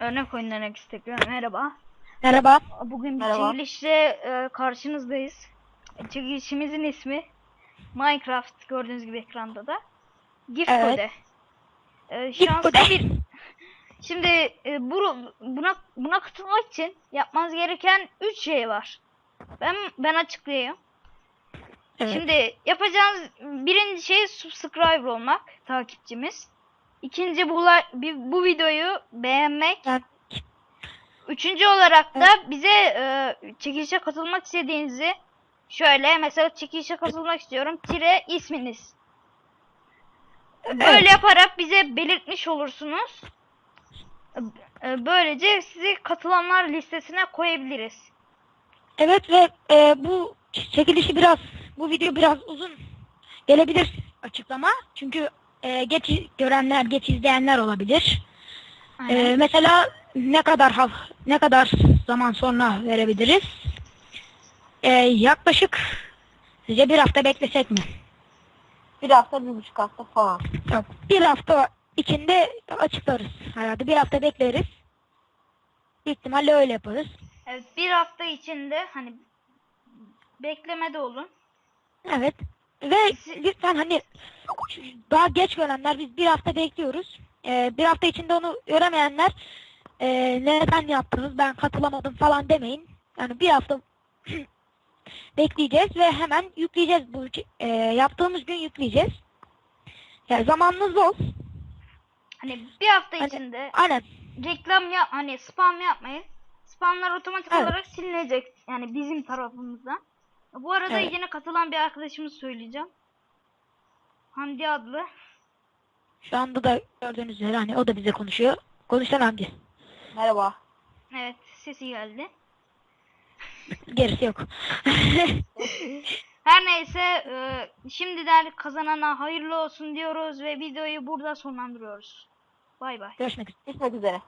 Örnek oyundan Instagram merhaba. Merhaba. Bugün bir Merhaba. çekilişle e, karşınızdayız. Çekilişimizin ismi Minecraft gördüğünüz gibi ekranda da. Gift Evet. Code. E, şanslı bir Şimdi e, bu, buna buna katılmak için yapmanız gereken 3 şey var. Ben ben açıklayayım. Evet. Şimdi yapacağınız birinci şey subscriber olmak, takipçimiz. İkinci bu, bu videoyu beğenmek. Üçüncü olarak da bize e, çekilişe katılmak istediğinizi şöyle mesela çekilişe katılmak istiyorum tire isminiz. Böyle yaparak bize belirtmiş olursunuz. E, Böylece sizi katılanlar listesine koyabiliriz. Evet ve e, bu çekilişi biraz bu video biraz uzun gelebilir açıklama. Çünkü e, geç görenler, geç izleyenler olabilir. E, mesela ne kadar ne kadar zaman sonra verebiliriz? E, yaklaşık sizce bir hafta beklesek mi? Bir hafta, bir buçuk hafta falan. Yok, bir hafta içinde açıklarız herhalde. Bir hafta bekleriz. Büyük ihtimalle öyle yaparız. Evet, bir hafta içinde hani beklemede olun. Evet. Ve lütfen hani daha geç görenler biz bir hafta bekliyoruz. Ee, bir hafta içinde onu göremeyenler e, neden yaptınız ben katılamadım falan demeyin. Yani bir hafta bekleyeceğiz ve hemen yükleyeceğiz bu e, yaptığımız gün yükleyeceğiz. Yani zamanınız bol. Hani bir hafta Hani- içinde Aynen. reklam yap hani spam yapmayın. Spamlar otomatik Evet. olarak silinecek yani bizim tarafımızdan. Bu arada Evet. yine katılan bir arkadaşımız söyleyeceğim. Hamdi adlı. Şu anda da gördüğünüz üzere hani o da bize konuşuyor. Konuşan Hamdi. Merhaba. Evet sesi geldi. Gerisi yok. Her neyse e, şimdiden kazanana hayırlı olsun diyoruz ve videoyu burada sonlandırıyoruz. Bay bay. Görüşmek üzere. Görüşmek üzere.